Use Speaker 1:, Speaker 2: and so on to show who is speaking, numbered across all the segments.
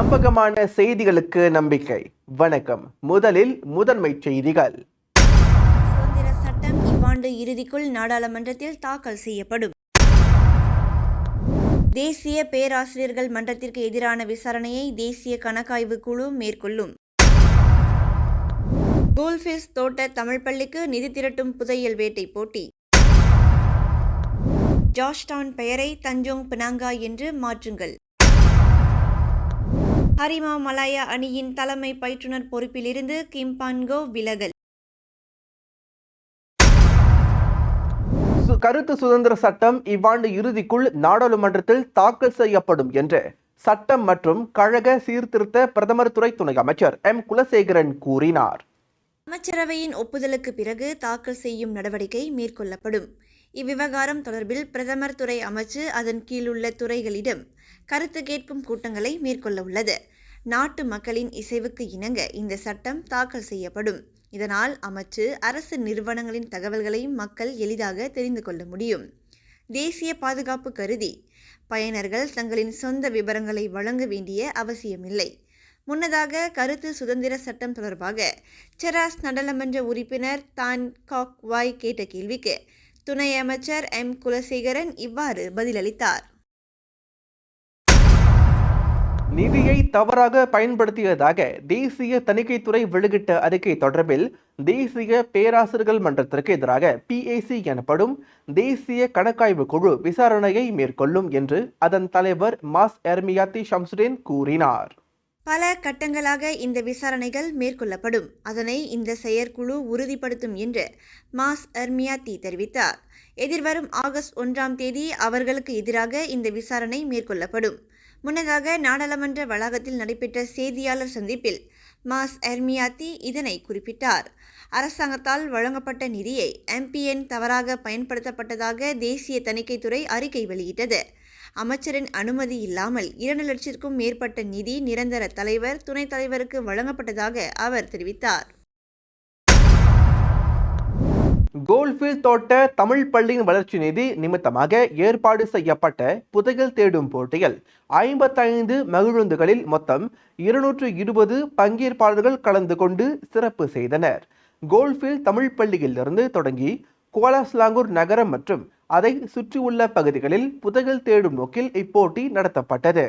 Speaker 1: நம்பகமான செய்திகளுக்கு நம்பிக்கை. வணக்கம். முதலில் முதன்மை செய்திகள்.
Speaker 2: சுதந்திர சட்டம் இவ்வாண்டு இறுதிக்குள் நாடாளுமன்றத்தில் தாக்கல் செய்யப்படும். தேசிய பேராசிரியர்கள் மன்றத்திற்கு எதிரான விசாரணையை தேசிய கணக்காய்வு குழு மேற்கொள்ளும். கோல்ஃபிஸ் தோட்ட தமிழ் பள்ளிக்கு நிதி திரட்டும் புதையல் வேட்டை போட்டி. ஜார்ஜ்டவுன் பெயரை தஞ்சோங் பினாங்கா என்று மாற்றுங்கள். ஹரிமா மலாயா அணியின் தலைமை பயிற்றுனர் பொறுப்பிலிருந்து கிம்பான்கோ விலகல்.
Speaker 1: கருத்து சுதந்திர சட்டம் இவ்வாண்டு இறுதிக்குள் நாடாளுமன்றத்தில் தாக்கல் செய்யப்படும் என்று சட்டம் மற்றும் கழக சீர்திருத்த பிரதமர் துறை துணை அமைச்சர் எம். குலசேகரன் கூறினார்.
Speaker 2: அமைச்சரவையின் ஒப்புதலுக்கு பிறகு தாக்கல் செய்யும் நடவடிக்கை மேற்கொள்ளப்படும். இவ்விவகாரம் தொடர்பில் பிரதமர் துறை அமைச்சு அதன் கீழுள்ள துறைகளிடம் கருத்து கேட்கும் கூட்டங்களை மேற்கொள்ள உள்ளது. நாட்டு மக்களின் இசைவுக்கு இணங்க இந்த சட்டம் தாக்கல் செய்யப்படும். இதனால் அமைச்சு அரசு நிறுவனங்களின் தகவல்களை மக்கள் எளிதாக தெரிந்து கொள்ள முடியும். தேசிய பாதுகாப்பு கருதி பயனர்கள் தங்களின் சொந்த விவரங்களை வழங்க வேண்டிய அவசியமில்லை. முன்னதாக கருத்து சுதந்திர சட்டம் தொடர்பாக செராஸ் நாடாளுமன்ற உறுப்பினர் தான் காக்வாய் கேட்ட கேள்விக்கு துணை அமைச்சர் எம். குலசேகரன் இவ்வாறு பதிலளித்தார்.
Speaker 1: நிதியை தவறாக பயன்படுத்தியதாக தேசிய தணிக்கைத்துறை வெளியிட்ட அறிக்கை தொடர்பில் தேசிய பேராசிரியர்கள் மன்றத்திற்கு எதிராக பிஏசி எனப்படும் தேசிய கணக்காய்வு குழு விசாரணையை மேற்கொள்ளும் என்று அதன் தலைவர் மாஸ் எர்மியாத்தி ஷம்சுடேன் கூறினார்.
Speaker 2: பல கட்டங்களாக இந்த விசாரணைகள் மேற்கொள்ளப்படும். அதனை இந்த செயற்குழு உறுதிப்படுத்தும் என்று மாஸ் அர்மியாத்தி தெரிவித்தார். எதிர்வரும் ஆகஸ்ட் ஒன்றாம் தேதி அவர்களுக்கு எதிராக இந்த விசாரணை மேற்கொள்ளப்படும். முன்னதாக நாடாளுமன்ற வளாகத்தில் நடைபெற்ற செய்தியாளர் சந்திப்பில் மாஸ் அர்மியாத்தி இதனை குறிப்பிட்டார். அரசாங்கத்தால் வழங்கப்பட்ட நிதியை எம்பிஎன் தவறாக பயன்படுத்தப்பட்டதாக தேசிய தணிக்கைத்துறை அறிக்கை வெளியிட்டது. அமைச்சரின் அனுமதி இல்லாமல் இரண்டு லட்சத்திற்கும் மேற்பட்ட நிதி நிரந்தர தலைவர் துணைத் தலைவருக்கு வழங்கப்பட்டதாக அவர் தெரிவித்தார்.
Speaker 1: கோல்ஃபீல்ட் தோட்ட தமிழ் பள்ளியின் வளர்ச்சி நிதி நிமித்தமாக ஏற்பாடு செய்யப்பட்ட புதையல் தேடும் போட்டியில் ஐம்பத்தைந்து மகிழுந்துகளில் மொத்தம் இருநூற்று இருபது பங்கேற்பாளர்கள் கலந்து கொண்டு சிறப்பு செய்தனர். கோல்ஃபீல்ட் தமிழ் பள்ளியிலிருந்து தொடங்கி கோலாஸ்லாங்கூர் நகரம் மற்றும் அதை சுற்றியுள்ள பகுதிகளில் புதையல் தேடும் நோக்கில் இப்போட்டி நடத்தப்பட்டது.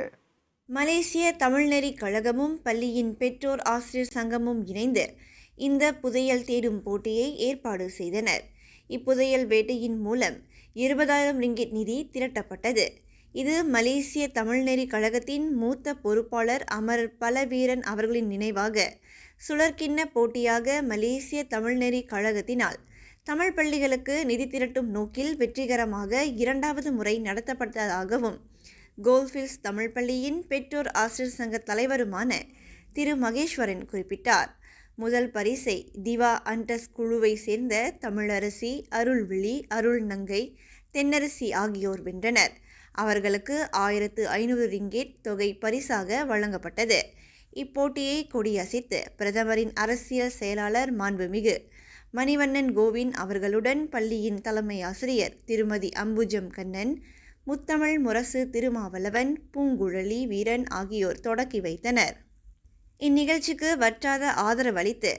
Speaker 2: மலேசிய தமிழ்நெறி கழகமும் பள்ளியின் பெற்றோர் ஆசிரியர் சங்கமும் இணைந்து இந்த புதையல் தேடும் போட்டியை ஏற்பாடு செய்தனர். இப்புதையல் வேட்டையின் மூலம் இருபதாயிரம் ரிங்கிட் நிதி திரட்டப்பட்டது. இது மலேசிய தமிழ்நெறி கழகத்தின் மூத்த பொறுப்பாளர் அமரர் பலவீரன் அவர்களின் நினைவாக சுழற்கிண்ண போட்டியாக மலேசிய தமிழ்நெறி கழகத்தினால் தமிழ் பள்ளிகளுக்கு நிதி திரட்டும் நோக்கில் வெற்றிகரமாக இரண்டாவது முறை நடத்தப்பட்டதாகவும் கோல்ஃபீல்ஸ் தமிழ் பள்ளியின் பெற்றோர் ஆசிரியர் சங்க தலைவருமான திரு மகேஸ்வரன் குறிப்பிட்டார். முதல் பரிசை திவா அண்டஸ் குழுவை சேர்ந்த தமிழரசி அருள்விழி அருள் நங்கை தென்னரசி ஆகியோர் வென்றனர். அவர்களுக்கு ஆயிரத்து ஐநூறு ரிங்கேட் தொகை பரிசாக வழங்கப்பட்டது. இப்போட்டியை கொடியசைத்து பிரதமரின் அரசியல் செயலாளர் மாண்புமிகு மணிவண்ணன் கோவிந்த் அவர்களுடன் பள்ளியின் தலைமை ஆசிரியர் திருமதி அம்புஜம் கண்ணன் முத்தமிழ் முரசு திருமாவளவன் பூங்குழலி வீரன் ஆகியோர் தொடக்கி வைத்தனர். இந்நிகழ்ச்சிக்கு வற்றாத ஆதரவளித்து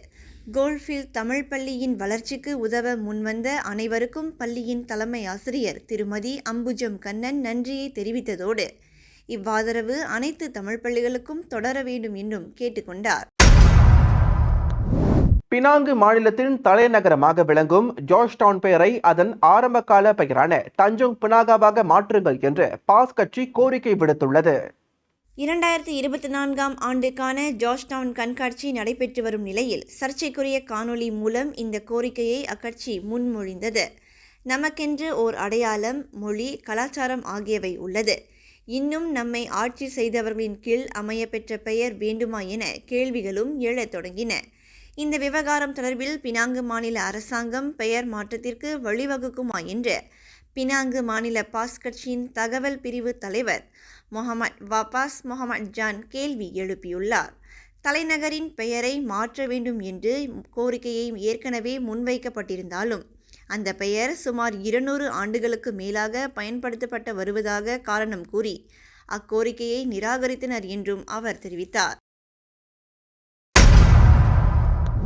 Speaker 2: கோல்ஃபீல்ட் தமிழ் பள்ளியின் வளர்ச்சிக்கு உதவ முன்வந்த அனைவருக்கும் பள்ளியின் தலைமை ஆசிரியர் திருமதி அம்புஜம் கண்ணன் நன்றியை தெரிவித்ததோடு இவ்வாதரவு அனைத்து தமிழ் பள்ளிகளுக்கும் தொடர வேண்டும் என்றும் கேட்டுக்கொண்டார்.
Speaker 1: பினாங்கு மாநிலத்தின் தலைநகரமாக விளங்கும் ஜார்ஜ் டவுன் பெயரை அதன் ஆரம்பகால பெயரான தஞ்சோங் பினாகாவாக மாற்றுங்கள் என்று பாஸ் கட்சி கோரிக்கை விடுத்துள்ளது.
Speaker 2: இரண்டாயிரத்தி இருபத்தி நான்காம் ஆண்டுக்கான ஜார்ஜ் டவுன் கண்காட்சி நடைபெற்று வரும் நிலையில் சர்ச்சைக்குரிய காணொளி மூலம் இந்த கோரிக்கையை அக்கட்சி முன்மொழிந்தது. நமக்கென்று ஓர் அடையாளம் மொழி கலாச்சாரம் ஆகியவை உள்ளது. இன்னும் நம்மை ஆட்சி செய்தவர்களின் கீழ் அமையப்பெற்ற பெயர் வேண்டுமா என கேள்விகளும் எழத் தொடங்கின. இந்த விவகாரம் தொடர்பில் பினாங்கு மாநில அரசாங்கம் பெயர் மாற்றத்திற்கு வழிவகுக்குமா என்று பினாங்கு மாநில பாஸ் கட்சியின் தகவல் பிரிவு தலைவர் முகமது வபாஸ் முகமது ஜான் கேள்வி எழுப்பியுள்ளார். தலைநகரின் பெயரை மாற்ற வேண்டும் என்று கோரிக்கையை ஏற்கனவே முன்வைக்கப்பட்டிருந்தாலும் அந்த பெயர் சுமார் இருநூறு ஆண்டுகளுக்கு மேலாக பயன்படுத்தப்பட்டு வருவதாக காரணம் கூறி அக்கோரிக்கையை நிராகரித்தனர் என்றும் அவர் தெரிவித்தார்.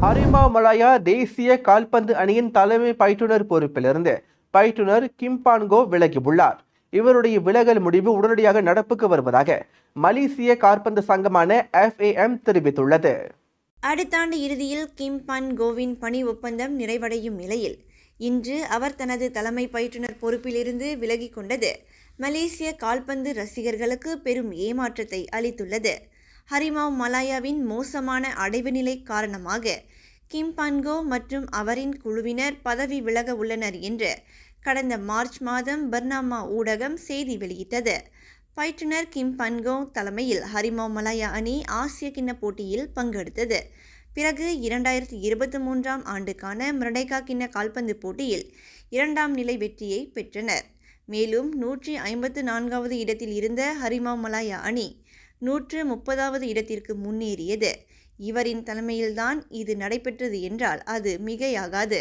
Speaker 1: ஹரிமா மலாயா தேசிய கால்பந்து அணியின் தலைமை பயிற்றுனர் பொறுப்பிலிருந்து பயிற்றுனர் கிம்பான்கோ விலகியுள்ளார். இவருடைய விலகல் முடிவு உடனடியாக நடப்புக்கு வருவதாக மலேசிய கால்பந்து சங்கமான எஃப்ஏஎம் தெரிவித்துள்ளது.
Speaker 2: அடுத்த ஆண்டு இறுதியில் கிம் கோவின் பணி ஒப்பந்தம் நிறைவடையும் நிலையில் இன்று அவர் தனது தலைமை பயிற்றுனர் பொறுப்பிலிருந்து விலகிக் கொண்டது. மலேசிய கால்பந்து ரசிகர்களுக்கு பெரும் ஏமாற்றத்தை அளித்துள்ளது. ஹரிமாவ் மலாயாவின் மோசமான அடைவு நிலை காரணமாக கிம்பன்கோ மற்றும் அவரின் குழுவினர் பதவி விலக உள்ளனர் என்று கடந்த மார்ச் மாதம் பர்னாமா ஊடகம் செய்தி வெளியிட்டது. பயிற்றுனர் கிம் பன்கோ தலைமையில் ஹரிமோ மலாயா அணி ஆசிய கிண்ண போட்டியில் பங்கெடுத்தது. பிறகு இரண்டாயிரத்தி இருபத்தி மூன்றாம் ஆண்டுக்கான மிரடைகா கிண்ண கால்பந்து போட்டியில் இரண்டாம் நிலை வெற்றியை பெற்றனர். மேலும் நூற்றி ஐம்பத்து நான்காவது இடத்தில் இருந்த ஹரிமா மலாயா அணி நூற்று முப்பதாவது இடத்திற்கு முன்னேறியது. இவரின் தலைமையில்தான் இது நடைபெற்றது என்றால் அது மிகையாகாது.